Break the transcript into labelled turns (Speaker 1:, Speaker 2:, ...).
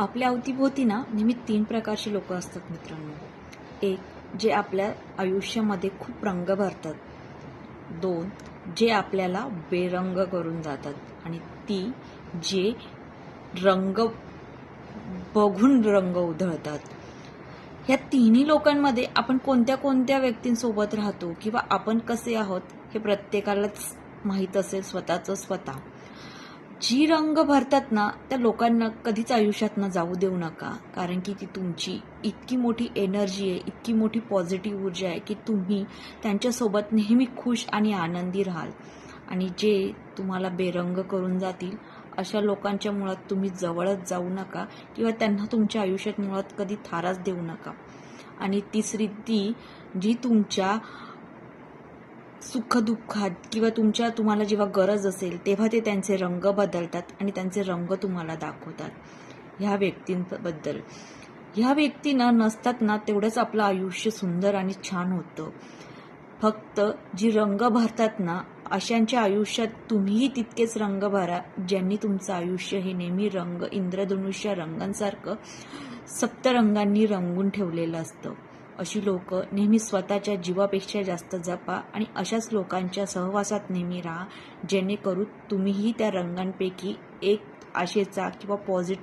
Speaker 1: आपल्या अवतीभोवती ना नेहमी तीन प्रकारचे लोक असतात मित्रांनो. एक जे आपल्या आयुष्यामध्ये खूप रंग भरतात. दोन जे आपल्याला बेरंग करून जातात. आणि ती जे रंग बघून रंग उधळतात. ह्या तिन्ही लोकांमध्ये आपण कोणत्या कोणत्या व्यक्तींसोबत राहतो किंवा आपण कसे आहोत हे प्रत्येकालाच माहीत असेल स्वतःचं स्वतः. जी रंग भरतात ना त्या लोकांना कधीच आयुष्यात ना जाऊ देऊ नका. कारण की ती तुमची इतकी मोठी एनर्जी आहे इतकी मोठी पॉझिटिव्ह ऊर्जा आहे की तुम्ही त्यांच्यासोबत नेहमी खुश आणि आनंदी राहाल. आणि जे तुम्हाला बेरंग करून जातील अशा लोकांच्या मुळात तुम्ही जवळच जाऊ नका किंवा त्यांना तुमच्या आयुष्यात मुळात कधी थाराच देऊ नका. आणि तिसरी ती जी तुमच्या सुखदुःखात किंवा तुमच्या तुम्हाला जेव्हा गरज असेल तेव्हा ते त्यांचे रंग बदलतात आणि त्यांचे रंग तुम्हाला दाखवतात. ह्या व्यक्तींबद्दल. ह्या व्यक्तींना नसतात ना तेवढंच आपलं आयुष्य सुंदर आणि छान होतं. फक्त जी रंग भरतात ना अशांच्या आयुष्यात तुम्हीही तितकेच रंग भरा ज्यांनी तुमचं आयुष्य हे नेहमी रंग इंद्रधनुष्य रंगांसारखं सप्तरंगांनी रंगून ठेवलेलं असतं. अशी लोक नेहमी स्वतःच्या जीवापेक्षा जास्त जपा आणि अशाच लोकांच्या सहवासात नेहमी राहा जेणेकरून तुम्हीही त्या रंगांपैकी एक आशेचा किंवा पॉझिटिव्ह